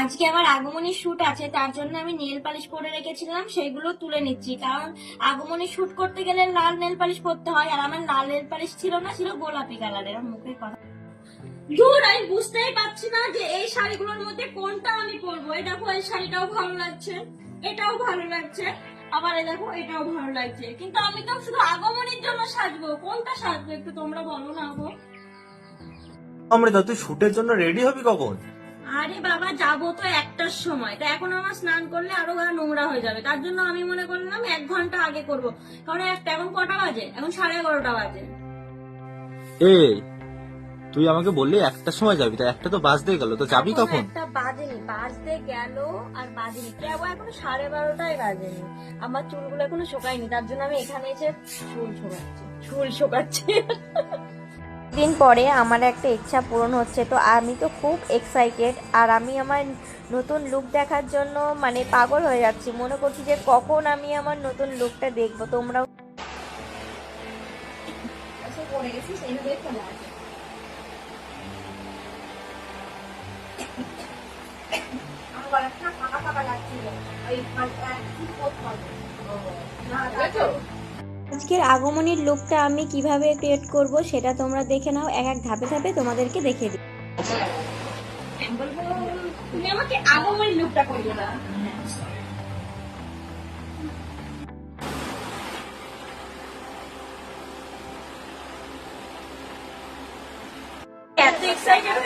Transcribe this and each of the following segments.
আজকে আমার আগমনী শুট আছে, তার জন্য আমি নেল পালিশ পরে রেখেছিলাম, সেগুলো তুলে নিচ্ছি। কারণ আগমনী শুট করতে গেলে লাল নেল পালিশ পরতে হয়, আর আমার লাল নেল পালিশ ছিল না, ছিল গোলাপি কালারের মুখে কথা। দূর আমি বুঝতেই পারছি না যে এই শাড়িগুলোর মধ্যে কোনটা আমি পরবো। এই দেখো, এই শাড়িটাও ভালো লাগছে, এটাও ভালো লাগছে, আবার এই দেখো, এটাও ভালো লাগছে। কিন্তু আমি তো শুধু আগমনীর জন্য সাজবো, কোনটা সাজবো একটু তোমরা বলো না গো। অমৃতা, তুই শুটের জন্য রেডি হবি কখন? আরে বাবা যাব তো একটার সময়। তা এখন আমার স্নান করলে আরও গা নোংরা হয়ে যাবে। তার জন্য আমি মনে করলাম এক ঘণ্টা আগে করব। কারণ একটা এখন কটা বাজে? এখন সাড়ে এগারোটা বাজে। এই তুই আমাকে বললি একটার সময় যাবি তা একটা তো বাজতে গেল। তো যাবি কখন? একটা বাজেনি বাজতে গেল আর বাজেনি। কেবল এখনও সাড়ে বারোটাই বাজেনি? আমার চুলগুলো এখনও শোকায়নি তার জন্য আমি এখানে এসে চুল শোকাচ্ছি চুল শোকাচ্ছি। দিন পরে আমার একটা ইচ্ছা পূরণ হচ্ছে, তো আমি তো খুব এক্সাইটেড আর আমি আমার নতুন লুক দেখার জন্য মানে পাগল হয়ে যাচ্ছি। মনে করছি যে কখন আমি আমার নতুন লুকটা দেখব, তোমরাও আজকের আগমনীর লুকটা আমি কীভাবে ক্রিয়েট করব সেটা তোমরা দেখে নাও। এক এক ধাপে ধাপে তোমাদেরকে দেখে দিই। এক্সাইটেড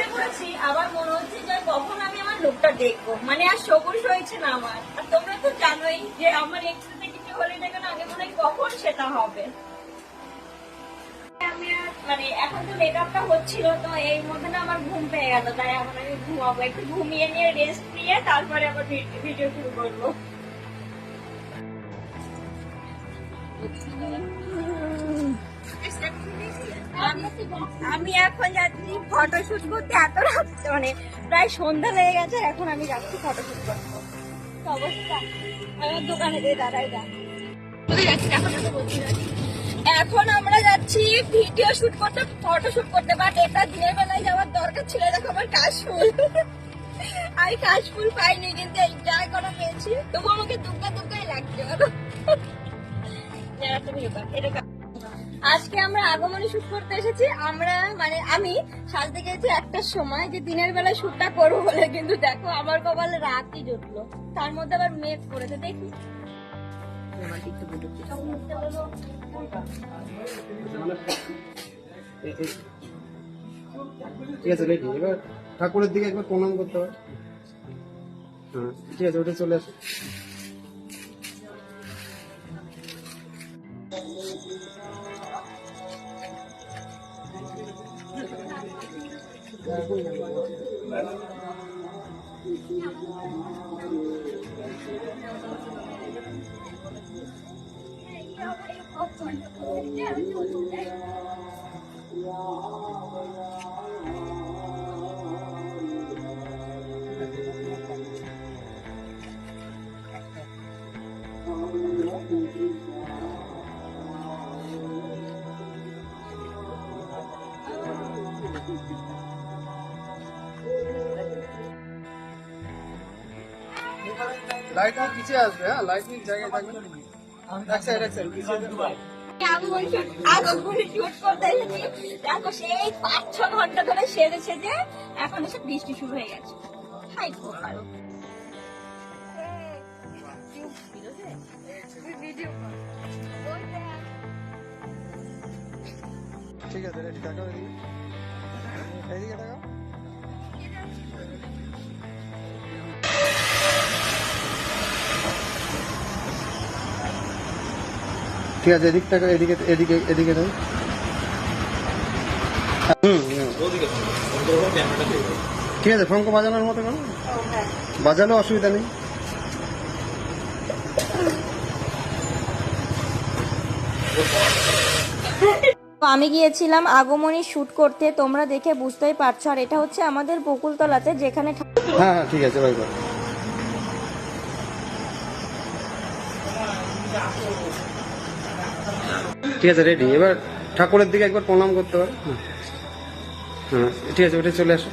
আবার মনে হচ্ছে যে কখন আমি আমার লুকটা দেখব। মানে আর সবুজ হয়েছে না আমার। আর তোমরা তো জানোই যে আমার একসাথে না, আগে মনে কখন সেটা হবে। আমি মানে এখন তো মেকআপটা হচ্ছিল, তো এই মধ্যে না আমার ঘুম পেয়ে গেল, তাই ঘুমাবো। একটু ঘুমিয়ে নিয়ে রেস্ট নিয়ে তারপরে আবার ভিডিও শুরু করব। আমি- এখন যাচ্ছি ফটোশুট করতে, এত রাত মানে প্রায় সন্ধ্যা লেগে গেছে, এখন আমি যাচ্ছি ফটোশুট করতে। তো অবস্থা। এখন আমরা যাচ্ছি ভিডিও শুট করতে ফটো শুট করতে বাট এটা দিনের বেলায় যাওয়ার দরকার ছিল, দেখো আমার কাশফুল। আমি কাশফুল পাইনি, কিন্তু এই যা করা পেয়েছি। তবু আমাকে দুগ্গা দুগ্গাই লাগছে এটা আজকে আমরা আগমনী শুট করতে এসেছি। আমরা মানে আমি সাজতে গেছি একটার সময় যে দিনের বেলা শুটটা করব বলে কিন্তু দেখো আমার কপালে রাতই জুটলো। তার মধ্যে আবার মেঘ করেছে দেখি। ঠিক আছে রেডি। এবার ঠাকুরের দিকে একবার প্রণাম করতে হবে। হ্যাঁ ঠিক আছে ওটা চলে আসো। 来会来了。哎呀，我的宝贝，你别，লাইট পিছিয়ে আসবে হ্যাঁ? লাইট জায়গায় থাকবে এক সাইড এক সাইড পিছিয়ে যাবে। আগমনী শুট আগমনী শুট করতে এসেছি। দেখো সেই পাঁচ ছ ঘণ্টা ধরে সেজে সেজে এখন এসে বৃষ্টি শুরু হয়ে গেছে। হাই ঠিক আছে রেডি তাকাও এদিকে তাকাও ঠিক আছে এদিক তাকাও এদিকে এদিকে এদিকে দাও হুম। ঠিক আছে ফঙ্ক বাজানোর মতো করো বাজানো অসুবিধা নেই। আমি গিয়েছিলাম আগমনী শুট করতে তোমরা দেখে বুঝতেই পারছ আর এটা হচ্ছে আমাদের বকুলতলাতে যেখানে হ্যাঁ হ্যাঁ ঠিক আছে করো ঠিক আছে রেডি এবার ঠাকুরের দিকে একবার প্রণাম করতে হ্যাঁ হ্যাঁ ঠিক আছে ওটা চলে আসো।